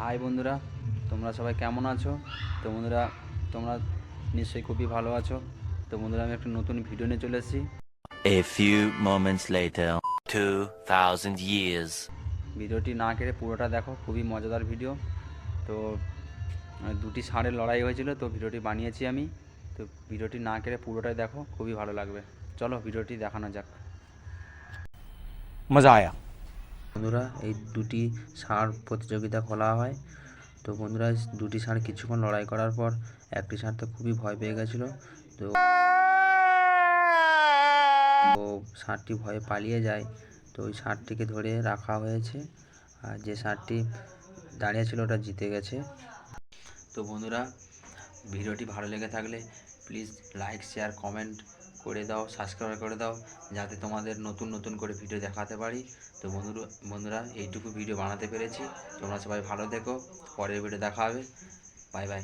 High বন্ধুরা তোমরা সবাই কেমন আছো? তো বন্ধুরা তোমরা নিশ্চয়ই খুবই ভালো আছো। তো বন্ধুরা আমি একটা নতুন ভিডিও নিয়ে চলে এসেছি। A few moments later 2000 years ভিডিওটি না কেড়ে পুরোটা দেখো খুবই মজাদার ভিডিও তো মানে দুটি ষাঁড়ের লড়াই হয়েছিল তো ভিডিওটি বানিয়েছি আমি। তো ভিডিওটি না কেড়ে পুরোটাই দেখো খুবই ভালো লাগবে। চলো ভিডিওটি দেখানো যাক। মজা আয়া। বন্ধুরা, এই দুটি ষাঁড় প্রতিযোগিতা খোলা হয়। তো বন্ধুরা দুটি ষাঁড় কিছুক্ষণ লড়াই করার পর একটি ষাঁড় তো খুবই ভয় পেয়ে গেছিল। তো ও ষাঁড়টি ভয়ে পালিয়ে যায়। তো ওই ষাঁড়টিকে ধরে রাখা হয়েছে। আর যে ষাঁড়টি দাঁড়িয়ে ছিল, ওটা জিতে গেছে। তো বন্ধুরা, ভিডিওটি ভালো লেগে থাকলে প্লিজ লাইক, শেয়ার, কমেন্ট করে দাও সাবস্ক্রাইব করে দাও, যাতে তোমাদের নতুন নতুন করে ভিডিও দেখাতে পারি। তো বন্ধুরা বন্ধুরা, এইটুকু ভিডিও বানাতে পেরেছি। তোমরা সবাই ভালো দেখো পরের ভিডিও দেখা হবে। Bye bye